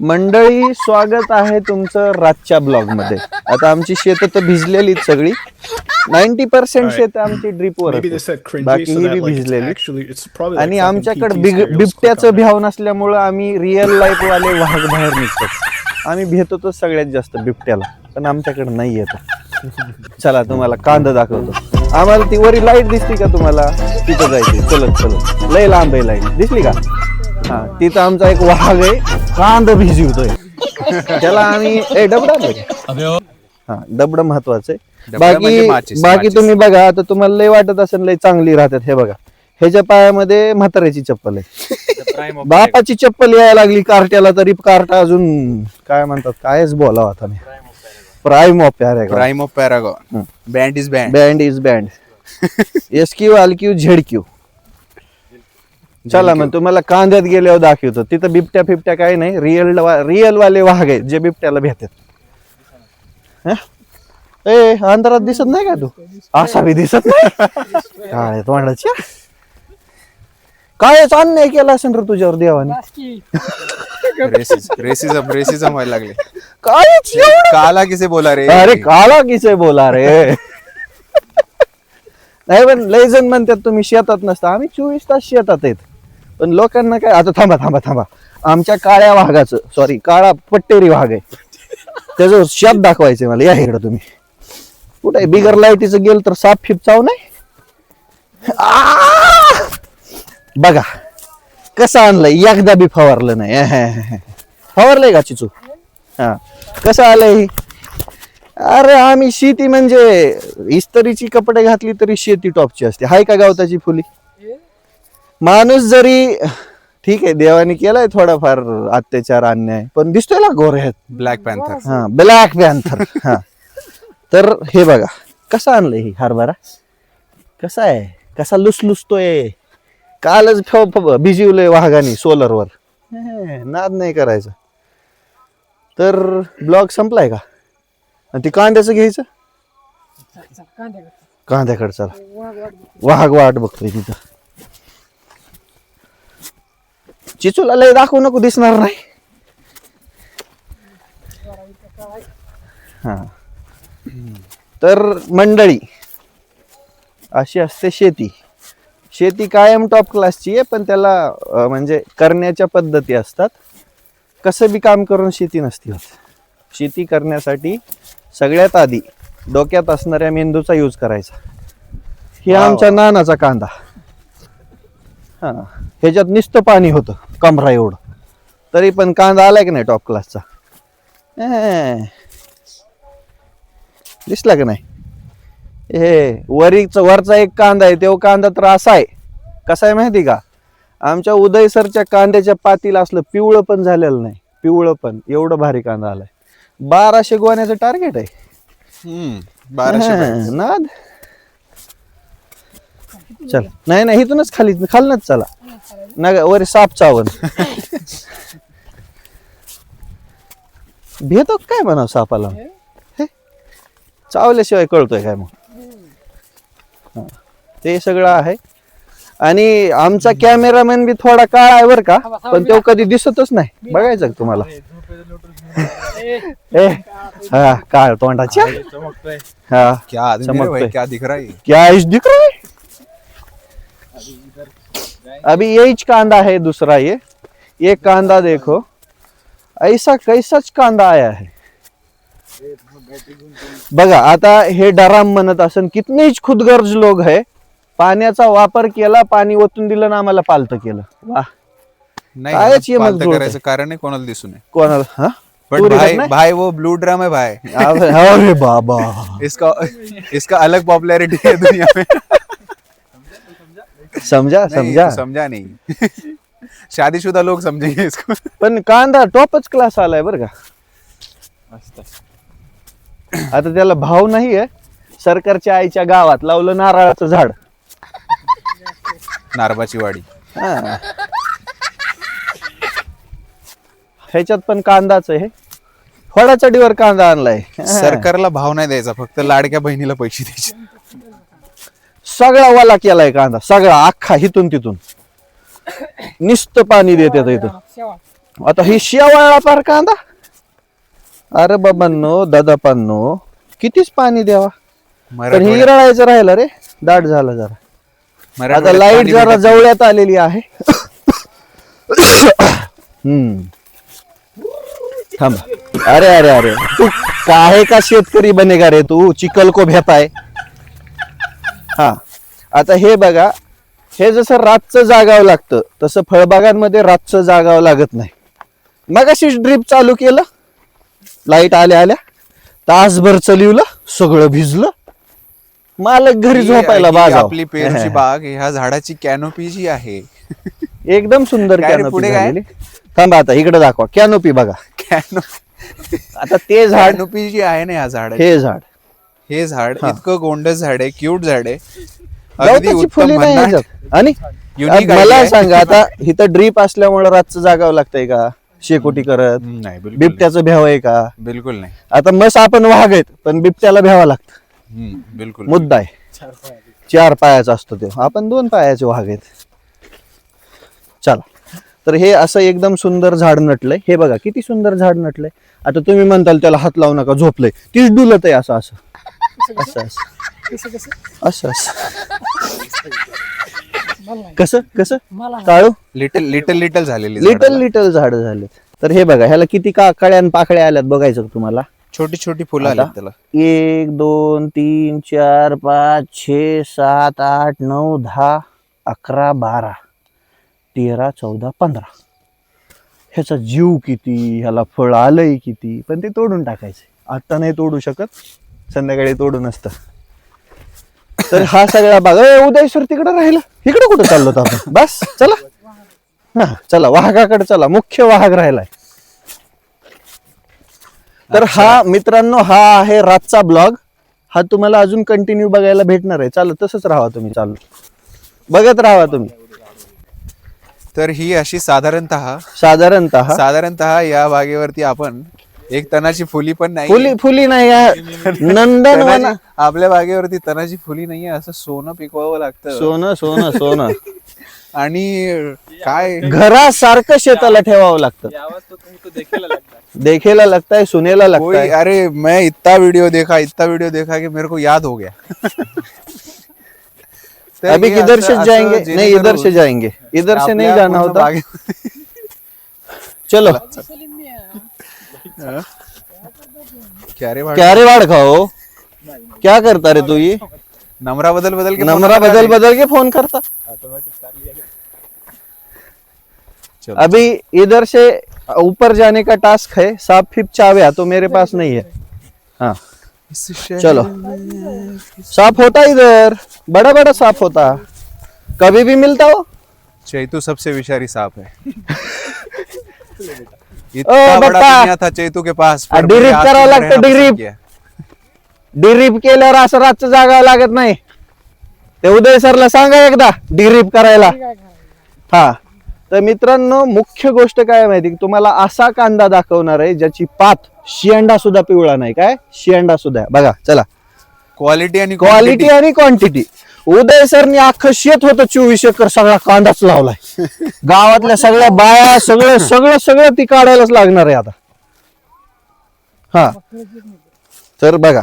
मंडळी स्वागत आहे तुमचं रातच्या ब्लॉगमध्ये आता आमची शेत तर भिजलेलीच सगळी. Ninety percent. शेत आमची ड्रीपवर cringy बाकी ही भिजलेली आणि आमच्याकडे बिबट्याचं. भ्याव नसल्यामुळं आम्ही रिअल लाईफ वाले वाघ बाहेर निघतो. आम्ही भेटतो सगळ्यात जास्त बिबट्याला. पण आमच्याकडे नाही येत. चला तुम्हाला कांदा दाखवतो. आम्हाला ती वरी लाइट दिसली का तुम्हाला? तिथं जायची. चलत चलत. लय लांब आहे लाइट दिसली का? हा तिथं आमचा एक वाघ आहे कांदा भिजवतोय. त्याला आम्ही ए डबडा का? हा. डबड महत्वाचं आहे. म्हणजे बाकी बाकी. तुम्ही बघा आता तुम्हाला लय वाटत असेल लय चांगली राहतात हे बघा. ह्याच्या पायामध्ये म्हाताऱ्याची चप्पल आहे. बापाची चप्पल यायला लागली कार्ट्याला तरी कार्टा अजून काय म्हणतात कायच बोलावं आता मी. Prime of Pyare prime of paragon band is band band is band S Q आल क्यू झेड क्यू चला मग तुम्हाला कांद्यात गेल्यावर दाखवतो. तिथं बिबट्या फिबट्या काही नाही. रिअल रिअल वाले वाघ आहेत जे बिबट्याला भेटतात. हं? ए अंधारात दिसत नाही का तू? असा बी दिसत नाही? काय तोंडाची कायच अन्याय केला असेल रे तुझ्यावर देवाने. रेसिझम रेसिझम व्हायला लागले. कायच एवढं काला किसे बोला रे? अरे काला किसे बोला रे? नाही पण लय जण म्हणतात तुम्ही शेतात नसता. आम्ही चोवीस तास शेतात आहेत. पण लोकांना काय आता थांबा थांबा थांबा. आमच्या काळ्या वाघाचं सॉरी काळा पट्टेरी वाघ आहे. त्याचं शब्द दाखवायचं मला. या इकडं तुम्ही. कुठे बिगर लाईटीचं गेल तर साप फिप चाव नाही? आ! बघा कसं आणलंय? एकदा बी फवारलं नाही. फवारलंय का चिचू? हा. कसं आलंय? अरे आम्ही शेती म्हणजे इस्तरीची कपडे घातली तरी शेती टॉपची असते. हाय का गावताची फुली? माणूस जरी ठीक आहे देवाने केलाय थोडाफार अत्याचार अन्याय पण दिसतोय ना गोऱ्यात ब्लॅक पॅन्थर हा ब्लॅक पॅन्थर हा. तर हे बघा कसा आणलंय ही हरभरा? कसा आहे? कसा लुसलुसतोय? कालच फ- फ- भिजवलंय वाघाने सोलरवर. नाद नाही करायचं. तर ब्लॉग संपलाय का? आणि ती कांद्याचं घ्यायचं? कांद्याकडे. चला. वाघ वाट बघतोय तिथं. चिचूला लय दाखवू नको दिसणार नाही. हा. तर मंडळी अशी असते शेती. शेती कायम टॉप क्लासची आहे पण त्याला म्हणजे करण्याच्या पद्धती असतात. कसं बी काम करून शेती नसती होत. शेती करण्यासाठी सगळ्यात आधी डोक्यात असणाऱ्या मेंदूचा यूज करायचा. हे आमच्या नानाचा कांदा. हा. ह्याच्यात नुसतं पाणी होतं. कमरा एवढं. तरी पण कांदा आलाय की नाही टॉप क्लासचा. दिसला का नाही? हे वरीच वरचा एक कांदा आहे तो कांदा तर असा आहे. कसा आहे माहिती का? आमच्या उदयसरच्या कांद्याच्या पातीला असलं पिवळं पण झालेलं नाही. पिवळं पण एवढं भारी कांदा आलाय. बाराशे गोण्याचं टार्गेट आहे. बाराशे. नाद. चल. नाही नाही इथूनच खाली खालनच चला. ना वर साप चावन भेतो काय म्हणाव सापाला? हे? चावल्याशिवाय कळतोय काय मग. ते सगळं आहे. आणि आमचा कॅमेरामॅन बी थोडा काळ आहे बर का? पण तो कधी दिसतच नाही. बघायचं का तुम्हाला? ए हा काळ तोंडाच्या हा. क्या आदमी चमकतोय. भाई क्या दिख रहा है? क्या इस दिख रहा है? अभी यही कांदा है दूसरा ये। ये कांदा देखो। ऐसा कैसाच कांदा आया है। बघा आता हे डराम म्हणत असन कितनेच खुदगर्ज लोक है। पाण्याचा वापर केला पाणी ओतून दिलं ना आम्हाला पालत केलं. वा कायच ये मजबूत करायचं कारण नाही कोणाला दिसू नये कोणाला हा? तू भाई? भाई वो ब्लू ड्रम है भाई. अरे बाबा. इसका इसका अलग पॉपुलैरिटी है दुनिया में. समजा नहीं, समजा समझा नहीं. शादीशुदा लोग समझेंगे इसको. पण कांदा टॉपच क्लास आलाय बरं का? आता त्याला भाव नाही आहे सरकारच्या आईच्या गावात लावलं नारळाचं झाड. नारबाची वाडी. हा. ह्याच्यात पण कांदाच आहे. फळाच्या डीवर कांदा आणलाय. सरकारला भाव नाही द्यायचा फक्त लाडक्या बहिणीला पैसे द्यायचे. सगळा वाला केलाय कांदा सगळा अख्खा हिथून तिथून. निस्त पाणी देतात इथं. आता ही शियावाळा पार कांदा. अरे बाबांनो दादापांनो कितीच पाणी द्यावा. पण ही रळायचं राहिलं रे. दाट झालं जरा. आता लाइट जरा. जवळ्यात आलेली आहे. हम्म. थांबा. अरे अरे अरे. तू काहे का शेतकरी बनेगा रे तू? चिकल को भेताय. हा. आता हे बघा हे जसं रातचं जागावं लागतं तसं फळबागांमध्ये रातचं जागावं लागत नाही. मग अशी ड्रीप चालू केलं लाइट आल्या आल्या तासभर चलिवलं सगळं भिजलं. मालक घरी झोपायला बाजाव आपली पेरूची बाग ह्या झाडाची कॅनोपी जी आहे. एकदम सुंदर कॅनोपी पुढे काय? झालेली. थांबा आता इकडे दाखवा. कॅनोपी बघा. कॅनो आता ते झाड कॅनोपी जी आहे ना या झाडाची. हे झाड. हे झाड. इतकं गोंडस झाड आहे क्यूट झाड आहे. अगदी गवताची उत्तम फुले नाही भन्नाट. ह्याच्यात. आणि Unique मला. सांगा आता इथं ड्रीप असल्यामुळे रातचं जागावं लागतंय का? शेकोटी करत? नाही बिलकुल बिबट्याचं भ्याव आहे का. बिलकुल नाही. आता मस आपण वाघ आहेत पण बिबट्याला भ्यावं लागतं. हम्म, बिलकुल. मुद्दा आहे. चार पायाचा असतो ते. आपण दोन पायाचे वाघ आहेत. चला. तर हे असं एकदम सुंदर झाड नटलंय. हे बघा किती सुंदर झाड नटलंय. आता तुम्ही म्हणताल त्याला हात लावू नका झोपलंय. तीच डुलत आहे असं असं. असं असं असं. असं कसं कसं? काळू? लिटल लिटल लिटल झालेली लिटल. लिटल झाड झालेत. तर हे बघा ह्याला किती का कळ्या पाकळ्या आल्यात बघायचं का तुम्हाला? छोटी छोटी फुलं आली आता? त्याला. एक दोन तीन चार पाच छे सात आठ नऊ दहा अकरा बारा तेरा चौदा पंधरा. ह्याचा जीव किती ह्याला फळ आलंय किती पण ते तोडून टाकायचं. आता नाही तोडू शकत. संध्याकाळी तोडून असतं. तर हा सगळा भाग ए, उदय सर तिकडे राहिला. इकडे कुठं चाललो आपण? बस चला. हा चला वाघाकडे चला. मुख्य वाघ राहिलाय. तर हा मित्रांनो हा आहे रातचा ब्लॉग. हा तुम्हाला अजून कंटिन्यू बघायला भेटणार आहे. चालू तसंच राहा तुम्ही चालू बघत राहा तुम्ही. तर ही अशी साधारणतः साधारणतः साधारणतः या बागेवरती आपण एक तणाची फुली पण नाही फुली फुली नाही. या नंदन तणाची- आपल्या बागेवरती तणाची फुली नाहीये असं सोनं पिकवावं लागतं. सोनं सोनं सोनं. आणि काय? घरासारखं शेताला ठेवावं लागतं. देखेला लगता है सुनेला लगता कोई है अरे मैं इतना वीडियो देखा इतना वीडियो देखा कि मेरे को याद हो गया. तर अभी हे किधर से असं जाएंगे? नहीं जेणेकरून इधर से जाएंगे. इधर से नहीं आपल्या जाना पूर्ण होता बागे- चलो. क्या रे वाड़ खाओ। क्या करता रे तू ये? नमरा बदल बदल के फ़ोन बदल बदल के फ़ोन करता। अभी इधर से ऊपर जाने का टास्क है साफ़ फिप चाव्या तो मेरे पास नहीं है। हाँ। चलो। साफ़ होता इधर। बड़ा बड़ा साफ़ होता। कभी भी मिलता हो? चैतू सबसे विषारी साफ़ है। ओ, इतना बड़ा बप्पा! दुनिया था चैतू के पास मुझे डिरीप आज करावं लागतं, रहना पसंद डिरीप. किया. डिरीप केल्यावर असं रातचं जागा लागत नाही ते उदय सरला सांगा एकदा डिरीप करायला हा तर मित्रांनो मुख्य गोष्ट काय आहे माहिती? तुम्हाला असा कांदा दाखवणार आहे ज्याची पात शियांडा सुद्धा पिवळा नाही काय शियांडा सुद्धा आहे. बघा चला क्वालिटी आणि क्वालिटी. आणि क्वांटिटी उदय सरनी अख्खं शेत होतं चोवीस एकर सगळा कांदाच लावलाय. गावातल्या सगळ्या बाया सगळं सगळं सगळं ती काढायलाच लागणार आहे आता. हा. तर बघा.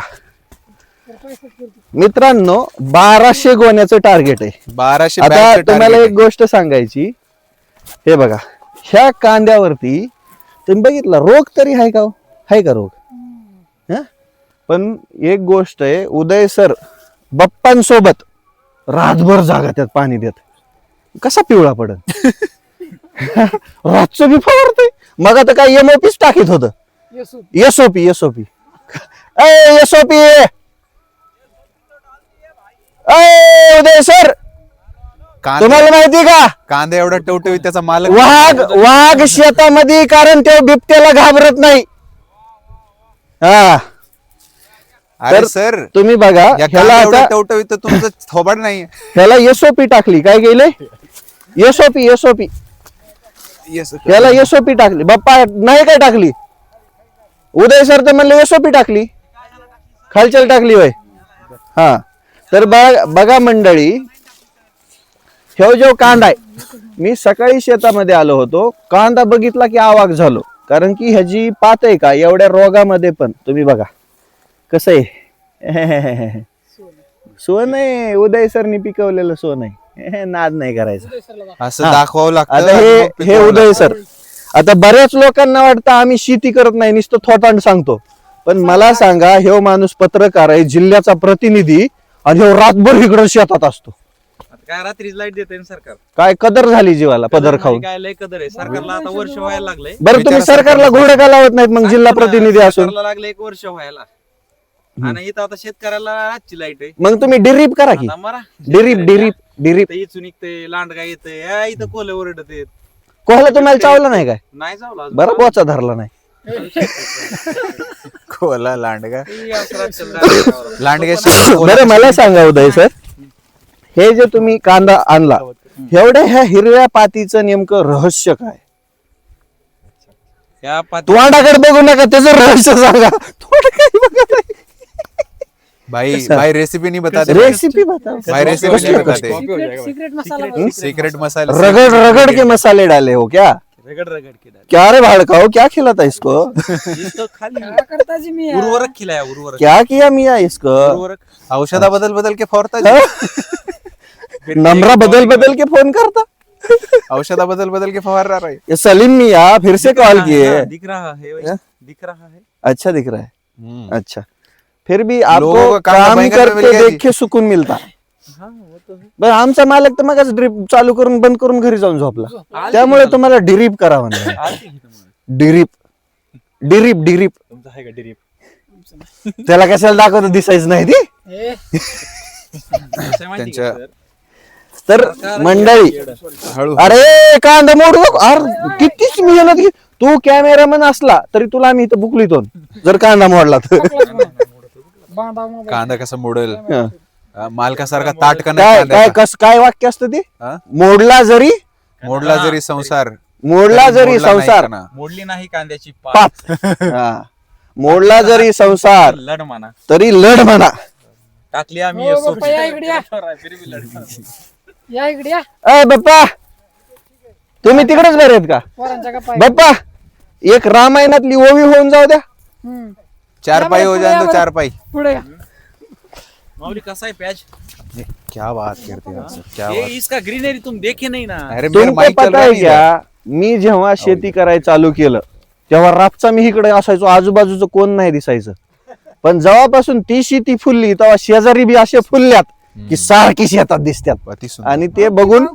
मित्रांनो बाराशे गोण्याचं टार्गेट आहे. बाराशे आता बॅगचं तुम्हाला target एक गोष्ट सांगायची. हे बघा. ह्या कांद्यावरती तुम्ही बघितलं रोग तरी आहे का हो? आहे का रोग? हं? पण एक गोष्ट आहे उदय सर बप्पांसोबत रातभर जागा त्यात पाणी देत. कसा पिवळा पडत रातचं बी फवारतोय. मग आता काय एमओपीच टाकीत होत. SOP SOP SOP Uday sir! कांदा तुम्हाला माहिती का? कांदा एवढा टवटवीत त्याचा मालक वाघ वाघ शेतामध्ये कारण ते बिबट्याला घाबरत नाही. हा. अरे सर तुम्ही बघा ह्याला आता टवटवीत तुमचं थोबाड नाही ह्याला एसओपी टाकली काय गेले एसओपी एसओपी ह्याला एसओपी टाकली. बाप्पा नाही काय टाकली? उदय सर तर म्हणले एसओपी टाकली. खालच्याला टाकली होय. हा. तर बघा बघा मंडळी ह्यो जो कांदा आहे मी सकाळी शेतामध्ये आलो होतो. कांदा बघितला की आवाक झालो. कारण की ह्याची पात आहे का? एवढ्या रोगामध्ये पण. तुम्ही बघा. कसं आहे? सोन आहे. उदय सरनी पिकवलेलं सोन आहे. नाद नाही करायचा. असं हा. दाखवावं लागतं. हे हे उदय. सर. आता बऱ्याच लोकांना वाटतं आम्ही शेती करत नाही नुसतं थोटांड सांगतो. पण मला सांगा ह्यो माणूस पत्रकार आहे जिल्ह्याचा प्रतिनिधी आणि ह्यो रातभर इकडं शेतात असतो. आता काय रात्रीच लाइट देते सरकार. काय कदर झाली जीवाला पदर खाऊन. काय लय कदर आहे. सरकारला आता वर्ष व्हायला लागलंय. बरं तुम्ही सरकारला घोडे का लावत नाहीत मग जिल्हा प्रतिनिधी असून? सरकारला लागलं एक वर्ष व्हायला. आणि इथं आता शेतकऱ्याला रातची लाइट आहे. मग तुम्ही डिरीप करा की. आता मरा. डिरीप डिरीप डिरीप. इथं इचून निघते लांडगा येते या इथं कोले ओरडत येत कोहाला तुम्हाला चावलं नाही काय? नाही जाऊ लागलं. बरं पोचा धरला नाही. कोला लांडगा. ते असं रातच्याला लाइट लांडग्याशी बरं मला सांगा उदय सर. हे जे तुम्ही कांदा आणला एवढ्या ह्या हिरव्या पातीचं नेमकं रहस्य काय? या पाती- तोंडाकडे बघू नका त्याचं रहस्य सांगा. थोडं काही बघा नाही. भाई भाई रेसिपी नहीं बताते रेसिपी बताओ भाई रेसिपी नहीं बताते। सीक्रेट मसाला सीक्रेट मसाला रगड़ रगड़ के मसाले डाले हो क्या? रगड रगड केला क्या रे भाड़काओ क्या खिलाता इसको? करता जी मी उर्वरक खिलाया उर्वरक। क्या किया मिया इसको? उर्वरक। औषधा बदल बदल के फोड़ता हाँ? नमरा बदल बदल के फ़ोन करता। औषधा बदल बदल के फवार रहा है। ये सलीम मिया फिर से कॉल किए। हाँ, दिख रहा है हाँ? दिख रहा है। अच्छा दिख रहा है। हम्म. अच्छा। फिर भी आपको काम करते. देख के सुकून मिलता। हाँ वो तो है। बरं आमचा मालक तर मग ड्रीप चालू करून बंद करून घरी जाऊन झोपला. त्यामुळे तुम्हाला? डिरीप करावं डिरीप डिरीप डिरीप तुमचं आहे का डिरीप त्याला कशाला दाखवत दिसायचं नाही ती? त्यांच्या- तर मंडळी हळू. अरे कांदा मोडू नको अरे कितीच मेहनत तू कॅमेरामन असला तरी तुला आम्ही इथं बुकलीतो जर कांदा मोडला तर. कांदा कसा मोडेल हं. मालकासारखा काय नाही काय कांद्याचा. कस काय वाक्य असतं ते हा? मोडला जरी मोडला जरी संसार मोडला जरी मोडला नाही संसार का ना? मोडली नाही कांद्याची पात पाच हा. मोडला जरी संसार लढ म्हणा तरी लढ म्हणा टाकली आम्ही हो. बाप्पा, या इकडे या. फिर भी लढ. या इकडे या अय बाप्पा तुम्ही तिकडेच बरे आहेत का पोरांच्या का बाप्पा एक रामायणातली ओवी होऊन जाऊ द्या हम्म. चार पाई हो जाए या तो. चार पाई पुढे या. माऊली कसा है प्याज क्या बात करते हैं आप सब, क्या ये बात. इसका ग्रीनरी तुम देखे नहीं ना. अरे मेरा तुमको माइक चल पता रहा आहे नहीं क्या मी जेव्हा शेती करायला चालू केलं तेव्हा रातचा मी इकडे असायचो आजूबाजूचं कोण नाही दिसायचं. पण जेव्हापासून ती शेती फुलली तेव्हा शेजारी बी असे फुलल्यात की सारखी शेतात दिसतात अति सुंदर. आणि ते बघून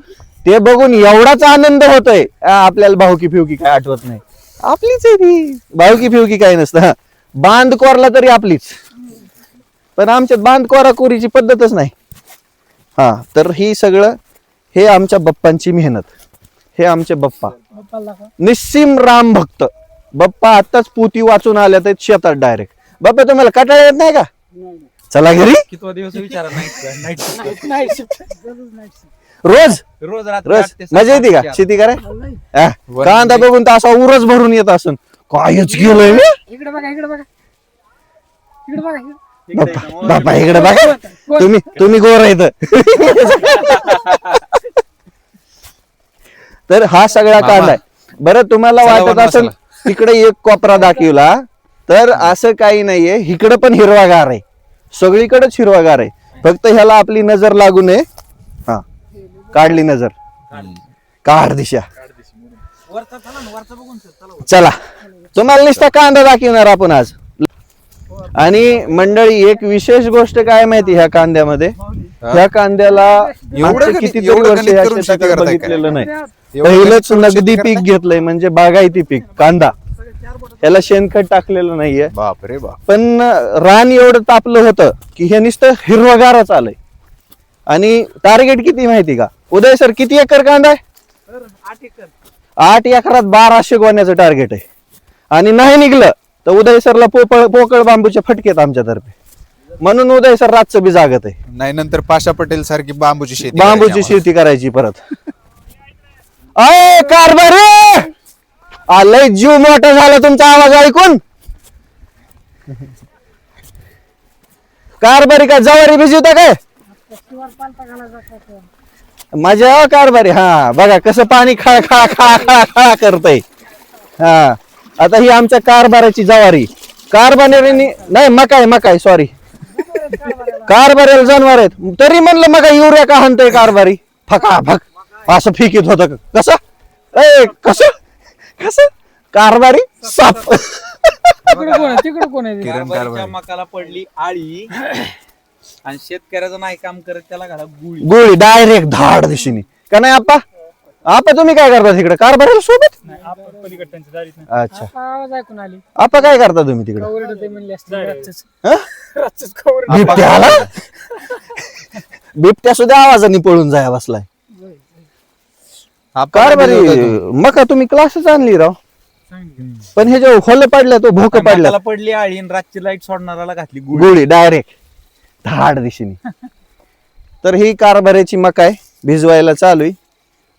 ते बघून एवढाच आनंद होतोय. आ, आपल्याला भाऊकी फिवकी काय आठवत नाही. आपलीच आहे ती. भाऊकी फिवकी काय नसतं. हा. बांध कोरला तरी आपलीच. पण आमच्यात बांध कोराकोरीची पद्धतच नाही. हा तर ही सगळं हे आमच्या बप्पांची मेहनत. हे आमचे बप्पा. निस्सिम राम भक्त. बप्पा आताच पोती वाचून आल्या तर शेतात डायरेक्ट. बाप्पा तुम्हाला कटाळा येत नाही का? चला घरी. कितवा दिवस विचारा नाईट नाईट Night shift. रोज. रोज? रोज रात्री रोज. आठ ते सात मजा येते का. शेती कराय नाही. हा, कांदा बघून तर असा उरच भरून येत असून. कायच गेलोय मी इकडे बघा. इकडे बघा इकडे. बघा. इकडे बघा. तुम्ही तुम्ही गोर येत तर हा सगळा. कांदा आहे. बरं तुम्हाला चला वाटत असेल इकडे एक कोपरा दाखवला तर असं काही नाहीये. इकडे पण हिरवागार आहे. सगळीकडेच हिरवागार आहे. फक्त ह्याला आपली नजर लागू नये. हा. काढली नजर. काढ दिशा. वरचा चला ना वरचा बघून चल, चला वर. चला. तुम्हाला नुसता कांदा दाखवणार आपण आज. आणि मंडळी एक विशेष गोष्ट काय माहिती ह्या कांद्यामध्ये? ह्या कांद्याला कितीतरी एवढं वर्ष गणित ह्या करून शेती शेताकडे करताय काय? बघितलेलं नाही. पहिलंच नगदी? पीक घेतलंय म्हणजे बागायती पीक कांदा. ह्याला शेणखत टाकलेलं नाहीये. बाप रे बाप. पण रान एवढं तापलं होतं की हे नुसतं हिरवगारच आलंय. आणि टार्गेट किती माहिती का? उदय सर किती एकर कांदा आहे? आठ एकर. आठ एकरात बाराशे गोण्याचं टार्गेट आहे. आणि नाही निघलं तर उदय सरला पोपळ पोकळ बांबूचे फटकेत आमच्यातर्फे. म्हणून उदय सर रातचं बी जागत आहे. नाही नंतर पाशा पटेल सारखी बांबूची शेती बांबूची करायची शेती करायची परत. अय कारभारी! आलंय जीव मोठा झाला तुमचा आवाज ऐकून. कारभारी का जवारी भिजवता काय? माझ्या कारभारी हा बघा कसं पाणी खळा खळा खळा खळा खळा करतय. हा. आता ही आमच्या कारभाराची जवारी. कारभारीने नाही मकाय मकाय सॉरी कारभारीला जनावर आहेत. तरी म्हणलं मग युरिया का हाणतोय कारभारी? फका फक असं फिकीत होत कसं? ए कसं? कसं? कारभारी साप. तिकडे कोण आहे? तिकडे कोण आहे? ते? किरण कारभारीच्या. मकाला पडली आळी. आणि शेतकऱ्याचं नाही काम करत त्याला घाला गुळी. गोळी डायरेक्ट धाड दिशेने. का नाही आपा आपा तुम्ही काय करता तिकडे? कारभारीला सोबत? अच्छा. आता आवाज ऐकून आली. आपा काय करता तुम्ही तिकडे? ओरडत आहे म्हणली असते रातचंच. हं? रातचंच का ओरडत? बिबट्याला? बिबट्या सुद्धा आवाजाने पळून जाया बसलाय. आपण कारभारी भिजवतो तो. मग का तुम्ही क्लासच आणली राव. पण हे जे होल पडल्या तो भोक मकाला पडली आळी आणि रातची लाइट सोडणाऱ्याला घातली गुळी. गोळी डायरेक्ट धाड दिशेने. तर ही कारभारीची मका आहे. भिजवायला चालू आहे.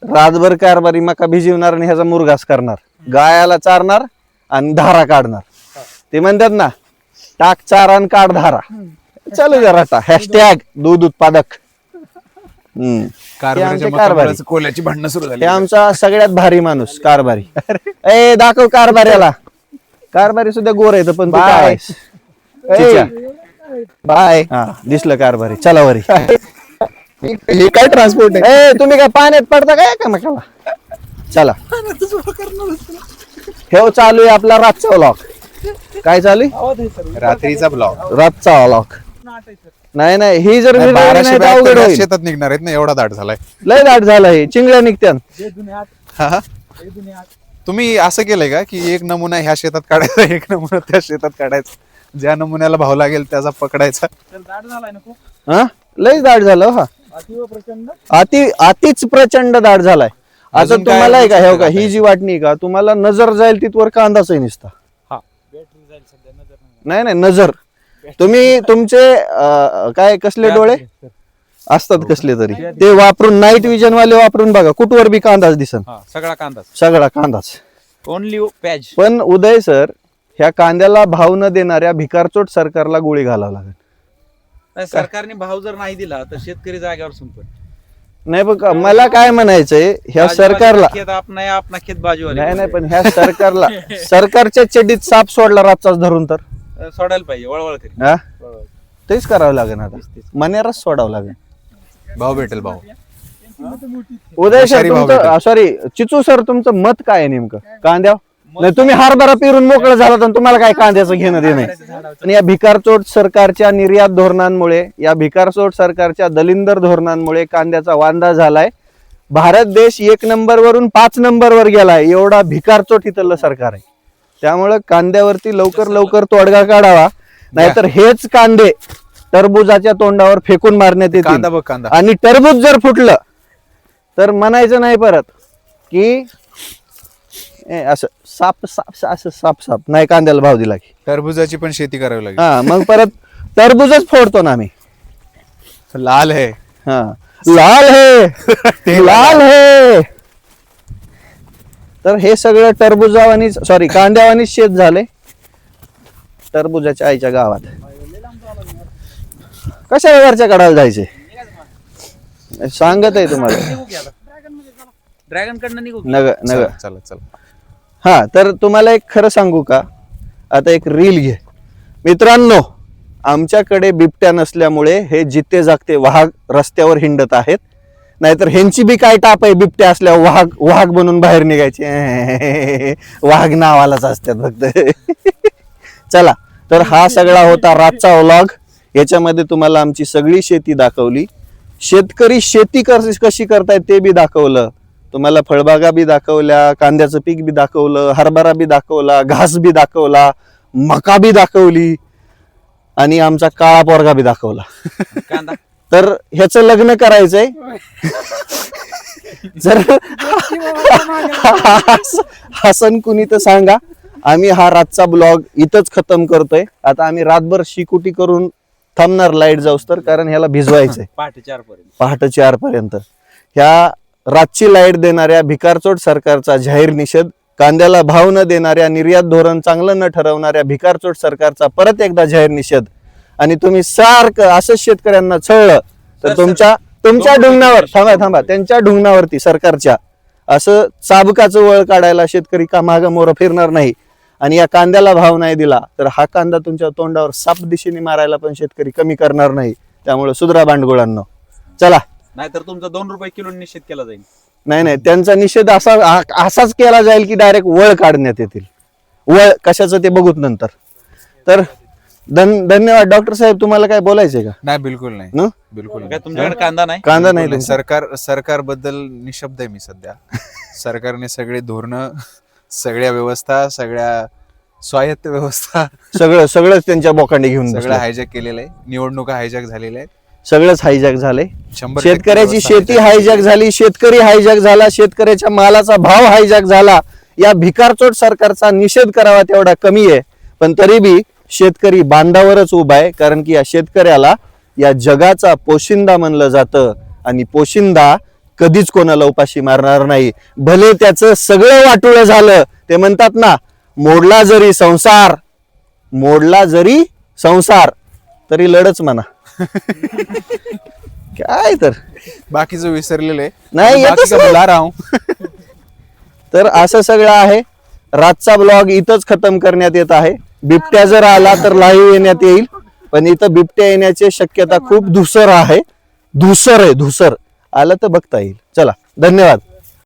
रातभर कारभारी मका भिजवणार आणि ह्याचा मुरघास करणार. गायाला चारणार आणि धारा काढणार. ते म्हणतात ना टाक चारा आणि काढ धारा. चालू रटा. हॅशटॅग दूध उत्पादक. हम्म. कारभारी. कोल्याची भांडणं सुरू झाली. आमचा सगळ्यात भारी माणूस कारभारी. ए दाखव कारभाऱ्याला. कारभारी सुद्धा गोर आहे पण? चिच्या. बाय. हा दिसलं कारभारी. चला वरी. हे काय ट्रान्सपोर्ट ए तुम्ही काय पाण्यात पडता काय का मकाला चला हे चालू आहे आपला रातचा लॉक काय चालू आहे? रात्रीचा ब्लॉग रातचा लॉक नाही नाही ही जर विरघळली बाराशे नाही तर बॅग अवघड होईल. शेतात निघणार आहेत ना एवढा दाट झालाय. लय दाट झालाय चिंगळ्या निघत्यान हा, हा. तुम्ही असं केलंय का की एक नमुना ह्या शेतात काढायचा एक नमुना त्या शेतात काढायचा? ज्या नमुन्याला भाव लागेल त्याचा पकडायचा. तर दाट झालाय नको. हा? लय दाट झालं हा. प्रचंड अति अतिच प्रचंड दाट झालाय. आता अजून काय तुम्हाला आहे का हे का काय? ही जी वाटणी आहे का तुम्हाला नजर जाईल तिथवर कांदाच आहे नुसता. बॅटरी जाईल सध्या नजर नाही. नाही नाही नजर. तुम्ही तुमचे अं, काय कसले डोळे? असतात कसले तरी. ते वापरून नाईट विजन वाले वापरून बघा कुठवर बी कांदाच दिसन. हा सगळा कांदाच. सगळा कांदाच. ओनली पॅज पण उदय सर ह्या कांद्याला भाव न देणाऱ्या भिकारचोट सरकारला गोळी घालावं लागेल. सरकारने भाव जर नाही दिला तर शेतकरी जागेवर संपत नाही बघ मला काय म्हणायचंय ह्या सरकारला खेत आपणा खेत नाही नाही पण ह्या सरकारला सरकारच्या चड्डीत साप सोडला रातचाच धरून तर. सोडायला पाहिजे वळवळ करी. हा. तेच करावं लागेल आता. मनेरच सोडावं लागेल. भाव भेटेल भाव. उदय सर तुमचं चिचू सर तुमचं मत काय आहे नेमकं? कांद्या नाही तुम्ही हरभरा पेरून मोकळं झाला तर तुम्हाला काय कांद्याचं घेणं देणं आहे? पण या भिकारचोट सरकारच्या निर्यात धोरणांमुळे या भिकारचोट सरकारच्या दलिंदर धोरणांमुळे कांद्याचा वांदा झालाय. भारत देश एक नंबर वरून पाच नंबर वर गेलाय. एवढा भिकारचोट इथलं सरकार आहे. त्यामुळं कांद्यावरती लवकर लवकर तोडगा काढावा. नाहीतर हेच कांदे टरबुजाच्या तोंडावर फेकून मारण्यात कांदा येतील बघ कांदा. आणि टरबूज जर फुटलं तर म्हणायचं नाही परत की ए, असं साप साप असं साप साप. नाही कांद्याला भाव दिला की. टरबुजाची पण शेती करावी लागेल. हा मग परत टरबूजच फोडतो ना आम्ही. लाल आहे हा. लाल हे. लाल हे. तर हे सगळं टरबुजावानी सॉरी कांद्यावानी शेत झाले. टरबुजाच्या आईच्या गावात. कशा वरच्या कडाला जायचे? सांगत आहे तुम्हाला ड्रॅगन कडनं निघू की? नग नग चला चला. हा तर तुम्हाला एक खरं सांगू का? आता एक रील घे. मित्रांनो आमच्याकडे बिबट्या नसल्यामुळे हे जिते जागते वाघ रस्त्यावर हिंडत आहेत. नाहीतर ह्यांची बी काय टाप आहे बिबट्या असल्यावर वाघ वाघ बनून बाहेर निघायचे. वाघ नावालाच असतात फक्त. चला तर हा सगळा होता रातचा व्लॉग याच्यामध्ये तुम्हाला आमची सगळी शेती दाखवली. शेतकरी शेती कशी करतायत ते बी दाखवलं. तुम्हाला फळबागा बी दाखवल्या कांद्याचं पीक बी दाखवलं हरभरा बी दाखवला घास बी दाखवला मका बी दाखवली आणि आमचा काळा पोरगा बी दाखवला. तर ह्याचं लग्न करायचंय. जर हसन कुणी तर सांगा. आम्ही हा रातचा ब्लॉग इथंच खतम करतोय. आता आम्ही रातभर शिकुटी करून थांबणार लाइट जाऊस तर कारण ह्याला भिजवायचंय. पहाटे चार पर्यंत पहाटे चार पर्यंत ह्या रातची लाइट देणाऱ्या भिकारचोट सरकारचा जाहीर निषेध कांद्याला भाव न देणाऱ्या निर्यात धोरण चांगलं न ठरवणाऱ्या भिकारचोट सरकारचा परत एकदा जाहीर निषेध. आणि तुम्ही सारखं असंच शेतकऱ्यांना छळलं तर तुमच्या तुमच्या ढुंगणावर थांबा थांबा त्यांच्या ढुंगणावरती सरकारच्या असं चाबकाचं वळ काढायला शेतकरी का माग मोर फिरणार नाही. आणि या कांद्याला भाव नाही दिला तर हा कांदा तुमच्या तोंडावर साप दिशेने मारायला पण शेतकरी कमी करणार नाही. त्यामुळे सुधरा भांडगोळांनो. चला. नाहीतर तुमचा दोन रुपये किलो निश्चित केला जाईल. नाही नाही त्यांचा निषेध असा आ- असाच केला जाईल की डायरेक्ट वळ काढण्यात येतील. वळ कशाचं ते बघूत नंतर. तर धन धन्यवाद. डॉक्टर साहेब तुम्हाला काय बोलायचंय का? नाही बिलकुल नाही. न? बिलकुल काय नाही. तुमच्याकडे कांदा नाही? कांदा नाही. तुमचा? सरकार सरकारबद्दल निशब्द आहे मी सध्या. सरकारने सगळे धोरण सगळ्या व्यवस्था सगळ्या स्वायत्त व्यवस्था सगळं सगळंच त्यांच्या बोकांडी घेऊन सगळं बसलं. हायजॅक केलेलं आहे. निवडणुका हायजॅक झालेल्या आहेत. सगळंच हायजॅक झाले शंभर टक्के शेतकऱ्याची शेती हायजॅक झाली. शेतकरी हायजॅक झाला शेतकऱ्याच्या मालाचा भाव हायजॅक झाला. या भिकारचोट सरकारचा निषेध करावा तेवढा कमी आहे. पण तरी बी शेतकरी बांधावरच उभा आहे कारण की या शेतकऱ्याला या जगाचा पोशिंदा म्हणलं जातं. आणि पोशिंदा कधीच कोणाला उपाशी मारणार नाही. भले त्याचं सगळं वाटोळं झालं ते म्हणतात ना मोडला जरी संसार मोडला जरी संसार तरी लढच म्हणा. काय तर? बाकीचं विसरलेलं आहे. नाही, बाकी येतच का नाही. बुला रहा हूं. तर असं सगळं आहे. रातचा ब्लॉग इथंच खतम करण्यात येत आहे. बिबट्या जर आला तर लाईव्ह येण्यात येईल. पण इथं बिबट्या येण्याची शक्यता खूप धुसर आहे. धुसर आहे धुसर. आलं तर बघता येईल. चला धन्यवाद.